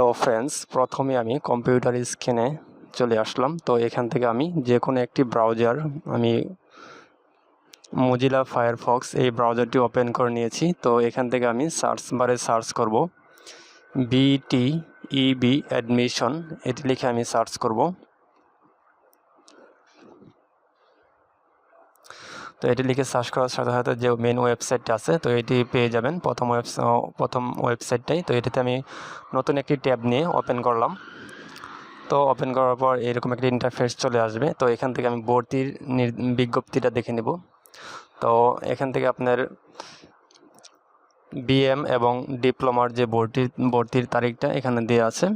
তো ফ্রেন্ডস প্রথমে আমি কম্পিউটার স্ক্রিনে চলে আসলাম। তো এখান থেকে আমি যে কোনো একটি ব্রাউজার আমি মজিলা ফায়ারফক্স এই ব্রাউজারটি ওপেন করে নিয়েছি। তো এখান থেকে আমি সার্চ বারে সার্চ করব। বিটি ইবি অ্যাডমিশন এটি লিখে আমি সার্চ করব। তো এটি লিখে সার্চ করার সাথে সাথে যে মেন ওয়েবসাইটটা আছে, তো এটি পেয়ে যাবেন। প্রথম ওয়েবস প্রথম ওয়েবসাইটটাই তো এটিতে আমি নতুন একটি ট্যাব নিয়ে ওপেন করলাম। তো ওপেন করার পর এরকম একটি ইন্টারফেস চলে আসবে। তো এখান থেকে আমি ভর্তির বিজ্ঞপ্তিটা দেখে নেব। তো এখান থেকে আপনার বিএম এবং ডিপ্লোমার যে ভর্তির ভর্তির তারিখটা এখানে দেওয়া আছে।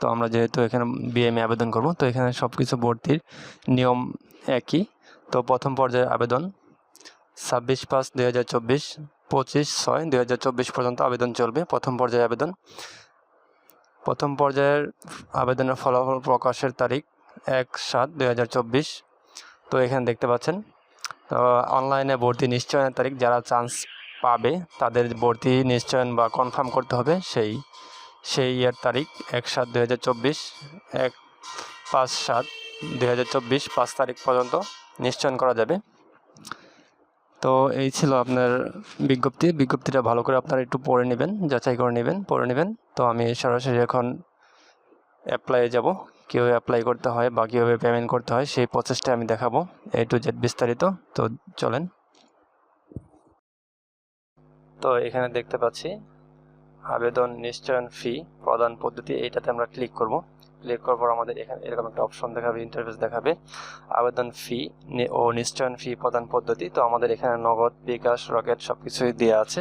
তো আমরা যেহেতু এখানে বিএমএ আবেদন করব, তো এখানে সব কিছু ভর্তির নিয়ম একই। তো প্রথম পর্যায়ের আবেদন ছাব্বিশ পাঁচ দুই হাজার চব্বিশ, পঁচিশ ছয় দুই হাজার চব্বিশ পর্যন্ত আবেদন চলবে, প্রথম পর্যায়ে আবেদন। প্রথম পর্যায়ের আবেদনের ফলাফল প্রকাশের তারিখ এক সাত দুই হাজার চব্বিশ। তো এখানে দেখতে পাচ্ছেন, তো অনলাইনে ভর্তি নিশ্চয়নের তারিখ যারা চান্স পাবে, তাদের ভর্তি নিশ্চয়ন বা কনফার্ম করতে হবে সেই সেই ইয়ার তারিখ এক সাত দুই হাজার চব্বিশ, এক পাঁচ সাত দুই হাজার চব্বিশ, পাঁচ তারিখ পর্যন্ত নিশ্চয়ন করা যাবে। তো এই ছিল আপনার বিজ্ঞপ্তি। বিজ্ঞপ্তিটা ভালো করে আপনারা একটু পড়ে নেবেন, যাচাই করে নেবেন, পড়ে নেবেন। তো আমি সরাসরি এখন অ্যাপ্লাইয়ে যাব। কীভাবে অ্যাপ্লাই করতে হয় বা কীভাবে পেমেন্ট করতে হয় সেই প্রসেসটা আমি দেখাবো এ টু জেড বিস্তারিত। তো চলেন। তো এখানে দেখতে পাচ্ছি, আবেদন নিশ্চয়ন ফি প্রদান পদ্ধতি এইটাতে আমরা ক্লিক করব। ক্লিক করার পর আমাদের এখানে এরকম একটা অপশন দেখাবে ইন্টারফেস দেখাবে। আবেদন ফি ও নিশ্চয়ন ফি প্রদান পদ্ধতি। তো আমাদের এখানে নগদ, বিকাশ, রকেট সব কিছুই দেওয়া আছে।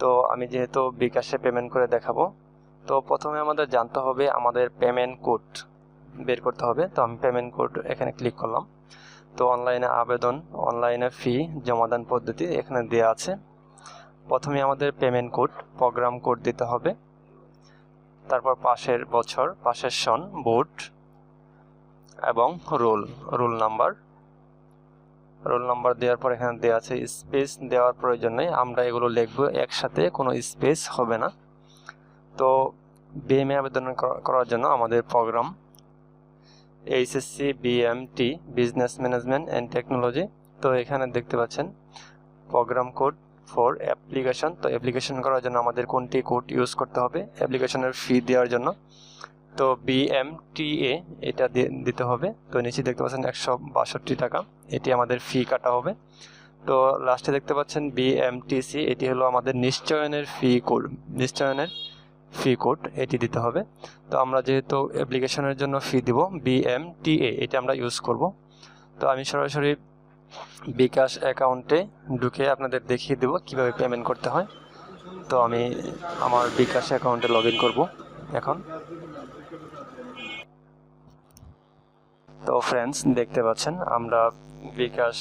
তো আমি যেহেতু বিকাশে পেমেন্ট করে দেখাবো, তো প্রথমে আমাদের জানতে হবে আমাদের পেমেন্ট কোড বের করতে হবে। তো আমি পেমেন্ট কোড এখানে ক্লিক করলাম। তো অনলাইনে আবেদন অনলাইনে ফি জমাদান পদ্ধতি এখানে দেওয়া আছে। প্রথমে আমাদের পেমেন্ট কোড প্রোগ্রাম কোড দিতে হবে। তারপর পাশের বছর, পাশের সন বুট এবং roll roll number roll number দেওয়ার পর এখানে দেওয়া আছে স্পেস দেওয়ার প্রয়োজন নেই। আমরা এগুলো লিখব, একসাথে কোনো স্পেস হবে না। তো বিএমএ আবেদন করা- করার জন্য আমাদের programme HSC BMT business management and technology তো এখানে দেখতে পাচ্ছেন প্রোগ্রাম কোড ফর অ্যাপ্লিকেশন তো অ্যাপ্লিকেশন করার জন্য আমাদের কোনটি কোড ইউজ করতে হবে? অ্যাপ্লিকেশনের ফি দেওয়ার জন্য। তো বিএমটিএ এটা দিতে হবে। তো নিচে দেখতে পাচ্ছেন একশো বাষট্টি টাকা। এটি আমাদের ফি কাটা হবে। তো লাস্টে দেখতে পাচ্ছেন বিএমটিসি এটি হলো আমাদের নিশ্চয়নের ফি কোড নিশ্চয়নের ফি কোড এটি দিতে হবে। তো আমরা যেহেতু অ্যাপ্লিকেশনের জন্য ফি দিব বিএমটিএ এটা আমরা ইউজ করব। তো আমি সরাসরি বিকাশ অ্যাকাউন্টে ঢুকে আপনাদের দেখিয়ে দেবো কীভাবে পেমেন্ট করতে হয়। তো আমি আমার বিকাশ অ্যাকাউন্টে লগ ইন করব এখন। তো ফ্রেন্ডস দেখতে পাচ্ছেন, আমরা বিকাশ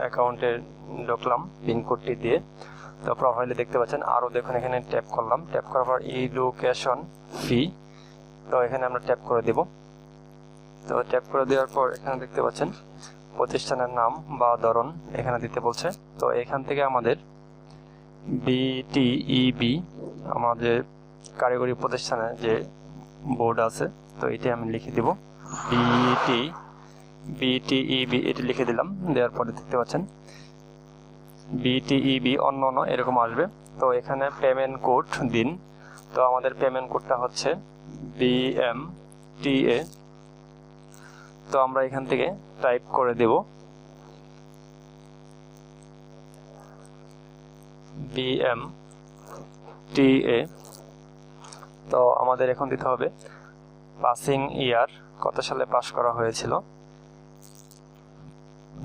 অ্যাকাউন্টে ঢুকলাম পিনকোডটি দিয়ে। তো প্রোফাইলে দেখতে পাচ্ছেন আরও দেখুন, এখানে ট্যাপ করলাম। ট্যাপ করার পর ই লোকেশন ফি তো এখানে আমরা ট্যাপ করে দেব। তো ট্যাপ করে দেওয়ার পর এখানে দেখতে পাচ্ছেন প্রতিষ্ঠানের নাম বা ধরন এখানে দিতে বলছে। তো এখান থেকে আমাদের বিটিইবি আমাদের কারিগরি প্রতিষ্ঠানের যে বোর্ড আছে, তো এটি আমি লিখে দিব। বিটি বিটিইবি এটি লিখে দিলাম, দেওয়ার পরে দেখতে পাচ্ছেন। বিটিইবি অন্য অন্য এরকম আসবে। তো এখানে পেমেন্ট কোড দিন। তো আমাদের পেমেন্ট কোডটা হচ্ছে বিএম টিএ তো আমরা এখান থেকে টাইপ করে দেব। বিএম টি এ তো আমাদের এখন দিতে হবে পাসিং ইয়ার কত সালে পাস করা হয়েছিল?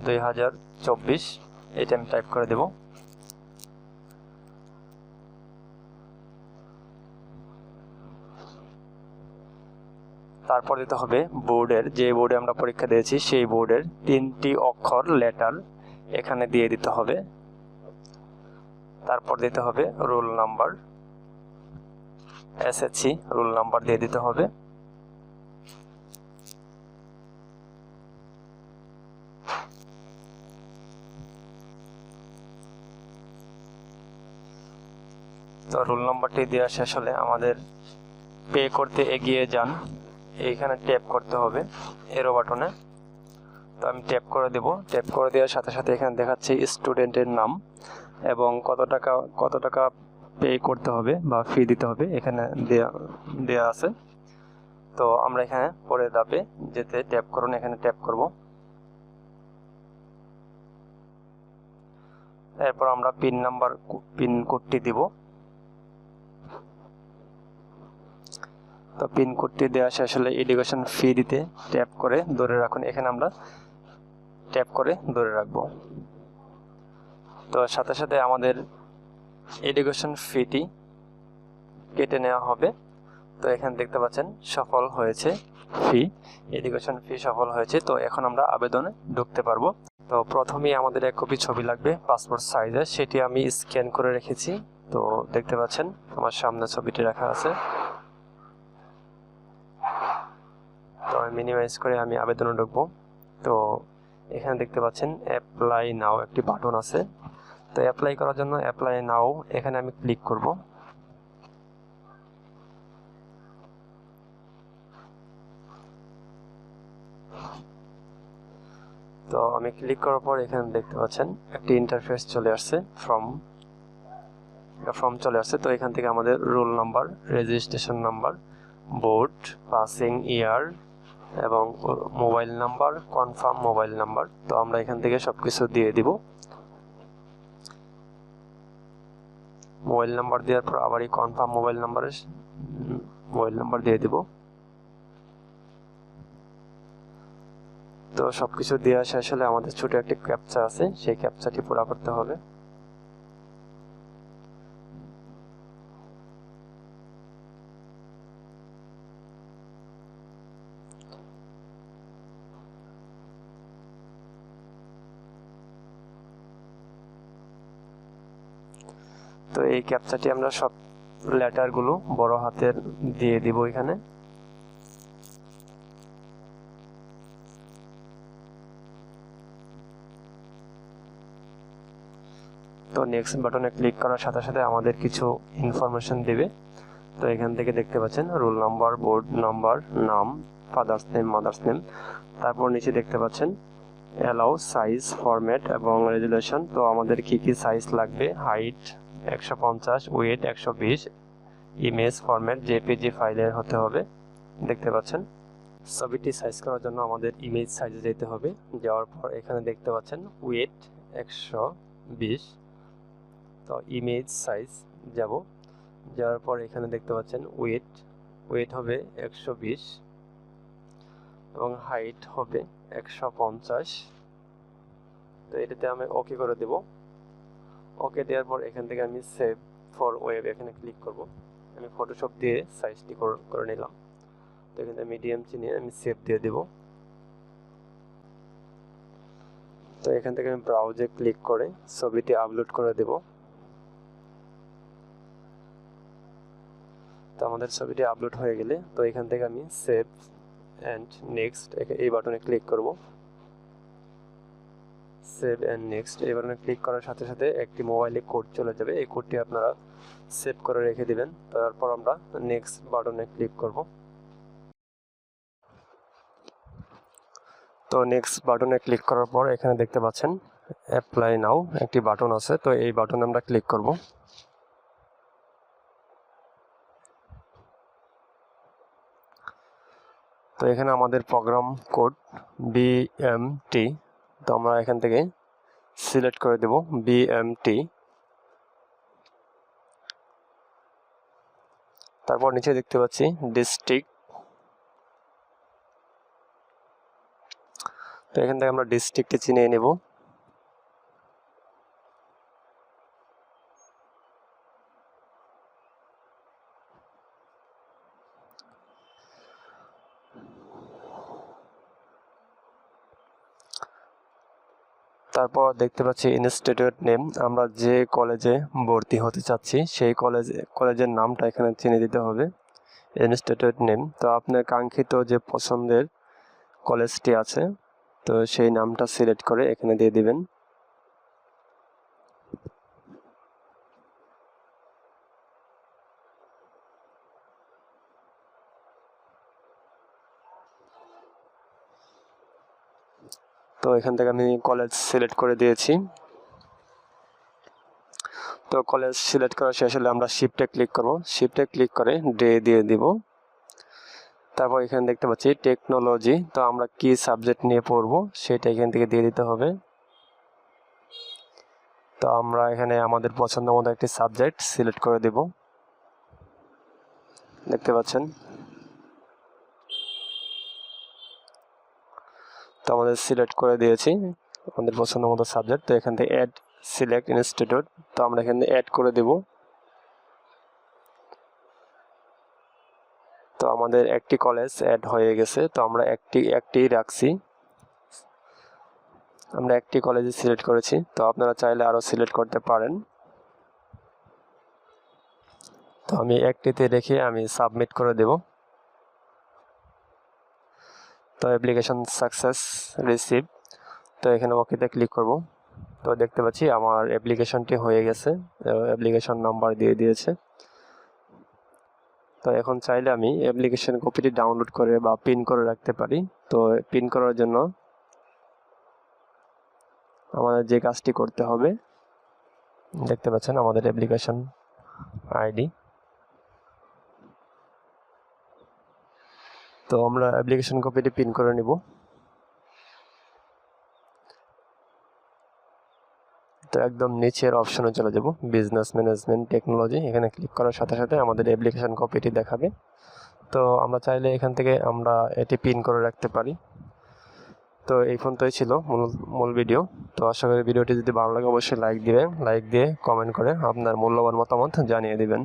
দুই হাজার চব্বিশ এটা আমি টাইপ করে দেব। তারপর দিতে হবে বোর্ডের যে বোর্ডে আমরা পরীক্ষা দিয়েছি সেই বোর্ডের তিনটি অক্ষর লেটার এখানে দিয়ে দিতে হবে। তারপর দিতে হবে roll number SSC roll number দিয়ে দিতে হবে। তো রোল নাম্বারটি দেওয়া শেষ হলে আমাদের পে করতে এগিয়ে যান। এইখানে ট্যাপ করতে হবে এরো বাটনে তো আমি ট্যাপ করে দেব। ট্যাপ করে দেওয়ার সাথে সাথে এখানে দেখাচ্ছে স্টুডেন্টের নাম এবং কত টাকা কত টাকা পে করতে হবে বা ফি দিতে হবে এখানে দেয়া দেয়া আছে। তো আমরা এখানে পরে ধাপে যেতে ট্যাপ করুন, এখানে ট্যাপ করব। এরপর আমরা পিন নাম্বার পিন কোডটি দিব। তো পিন কোডটি দেওয়া শেষ হলে এডুকেশন ফি দিতে। ট্যাপ করে ধরে রাখুন। এখানে আমরা ট্যাপ করে ধরে রাখব। তো সাথে সাথে আমাদের এডুকেশন ফিটি কেটে নেওয়া হবে। তো এখানে দেখতে পাচ্ছেন সফল হয়েছে ফি এডুকেশন ফি সফল হয়েছে। তো এখন আমরা আবেদনে ঢুকতে পারব। তো প্রথমেই আমাদের এক কপি ছবি লাগবে পাসপোর্ট সাইজে সেটি আমি স্ক্যান করে রেখেছি। তো দেখতে পাচ্ছেন আমার সামনে ছবিটি রাখা আছে তো আমি মিনিমাইজ করে আমি আবেদনে ঢুকবো। তো এখানে দেখতে পাচ্ছেন অ্যাপ্লাই নাও একটি বাটন আছে। তো অ্যাপ্লাই করার জন্য অ্যাপ্লাই নাও এখানে আমি ক্লিক করব। তো আমি ক্লিক করার পর এখানে দেখতে পাচ্ছেন, একটি ইন্টারফেস চলে আসছে ফ্রম ফর্ম চলে আসছে। তো এখান থেকে আমাদের roll number registration number board passing year এবং mobile number, confirm mobile number. তো আমরা এখান থেকে সব কিছু দিয়ে দিব। মোবাইল নাম্বার দেওয়ার পর আবার এই কনফার্ম মোবাইল নাম্বারে মোবাইল নাম্বার দিয়ে দিব। তো সবকিছু দেওয়া শেষ হলে আমাদের ছোট একটি ক্যাপচা আছে, সেই ক্যাপচাটি পুরো করতে হবে। তো এই ক্যাপচাটি আমরা সব লেটারগুলো বড় হাতের দিয়ে দিব এখানে। তো নেক্সট বাটনে ক্লিক করার সাথে সাথে আমাদের কিছু ইনফরমেশন দেবে। তো এখান থেকে দেখতে পাচ্ছেন রোল নাম্বার বোর্ড নাম্বার নাম ফাদার্স নেম মাদার্স নেম তারপর নিচে দেখতে পাচ্ছেন অ্যালাউ সাইজ ফরম্যাট এবং রেজুলেশন তো আমাদের কি কি সাইজ লাগবে? হাইট একশো পঞ্চাশ ওয়েট একশো বিশ ইমেজ ফরম্যাট জেপিজি ফাইলের হতে হবে। দেখতে পাচ্ছেন? ছবিটি সাইজ করার জন্য আমাদের ইমেজ সাইজে যেতে হবে। যাওয়ার পর এখানে দেখতে পাচ্ছেন ওয়েট একশো বিশ। তো ইমেজ সাইজ যাব। যাওয়ার পর এখানে দেখতে পাচ্ছেন ওয়েট ওয়েট হবে একশো বিশ এবং হাইট হবে একশো পঞ্চাশ। তো এটাতে আমি ওকে করে দেব। ওকে দেওয়ার পর এখান থেকে আমি সেভ ফর ওয়েব এখানে ক্লিক করব। আমি ফটোশপ দিয়ে সাইজটি করে নিলাম। তো এখানে মিডিয়াম চিনিয়ে আমি সেভ দিয়ে দেব। তো এখান থেকে আমি ব্রাউজে ক্লিক করে ছবিটি আপলোড করে দেব। তো আমাদের ছবিটি আপলোড হয়ে গেলে, তো এখান থেকে আমি সেভ অ্যান্ড নেক্সট এই বাটনে ক্লিক করব। সেভ অ্যান্ড নেক্সট এই বাটনে ক্লিক করার সাথে সাথে একটি মোবাইলে কোড চলে যাবে। এই কোডটি আপনারা সেভ করে রেখে দিবেন। তারপর আমরা নেক্সট বাটনে ক্লিক করব। তো নেক্সট বাটনে ক্লিক করার পর এখানে দেখতে পাচ্ছেন অ্যাপ্লাই নাও একটি বাটন আছে। তো এই বাটনে আমরা ক্লিক করব। তো এখানে আমাদের প্রোগ্রাম কোড বিএমটি তো আমরা এখান থেকে সিলেক্ট করে দেব বিএমটি তারপর নিচে দেখতে পাচ্ছি ডিস্ট্রিক্ট তো এখান থেকে আমরা ডিস্ট্রিক্টটি চিনিয়ে নেব। তারপর দেখতে পাচ্ছি ইনস্টিটিউট নেম আমরা যে কলেজে ভর্তি হতে চাচ্ছি, সেই কলেজ কলেজের নামটা এখানে চিনে দিতে হবে ইনস্টিটিউট নেম তো আপনার কাঙ্ক্ষিত যে পছন্দের কলেজটি আছে, তো সেই নামটা সিলেক্ট করে এখানে দিয়ে দিবেন। তো এখান থেকে আমি কলেজ সিলেক্ট করে দিয়েছি। তো কলেজ সিলেক্ট করা শেষ হলে আমরা শিফটে ক্লিক করব। শিফটে ক্লিক করে ডে দিয়ে দিব। তারপর এখানে দেখতে পাচ্ছি টেকনোলজি তো আমরা কি সাবজেক্ট নিয়ে পড়ব সেটা এখান থেকে দিয়ে দিতে হবে। তো আমরা এখানে আমাদের পছন্দ মতো একটি সাবজেক্ট সিলেক্ট করে দেব। দেখতে পাচ্ছেন? তো আমাদের সিলেক্ট করে দিয়েছি আমাদের পছন্দ মতো সাবজেক্ট তো এখান থেকে অ্যাড সিলেক্ট ইনস্টিটিউট তো আমরা এখানে অ্যাড করে দেব। তো আমাদের একটি কলেজ অ্যাড হয়ে গেছে, তো আমরা একটি একটি রাখছি। আমরা একটি কলেজে সিলেক্ট করেছি, তো আপনারা চাইলে আরও সিলেক্ট করতে পারেন। তো আমি একটিতে রেখে আমি সাবমিট করে দেব। তো অ্যাপ্লিকেশন সাকসেস রিসিভ তো এখানে ওকেতে ক্লিক করব। তো দেখতে পাচ্ছি আমার অ্যাপ্লিকেশনটি হয়ে গেছে অ্যাপ্লিকেশন নাম্বার দিয়ে দিয়েছে। তো এখন চাইলে আমি অ্যাপ্লিকেশন কপিটি ডাউনলোড করে বা পিন করে রাখতে পারি। তো পিন করার জন্য আমাদের যে কাজটি করতে হবে, দেখতে পাচ্ছেন আমাদের অ্যাপ্লিকেশন আইডি তো আমরা অ্যাপ্লিকেশন কপিটি পিন করে নিব। তো একদম নিচের অপশনে চলে যাব বিজনেস ম্যানেজমেন্ট টেকনোলজি এখানে ক্লিক করার সাথে সাথে আমাদের অ্যাপ্লিকেশন কপিটি দেখাবে। তো আমরা চাইলে এখান থেকে আমরা এটি পিন করে রাখতে পারি। তো এই পর্যন্তই ছিল মূল মূল ভিডিও তো আশা করি ভিডিওটি যদি ভালো লাগে অবশ্যই লাইক দিবেন। লাইক দিয়ে কমেন্ট করে আপনার মূল্যবান মতামত জানিয়ে দিবেন।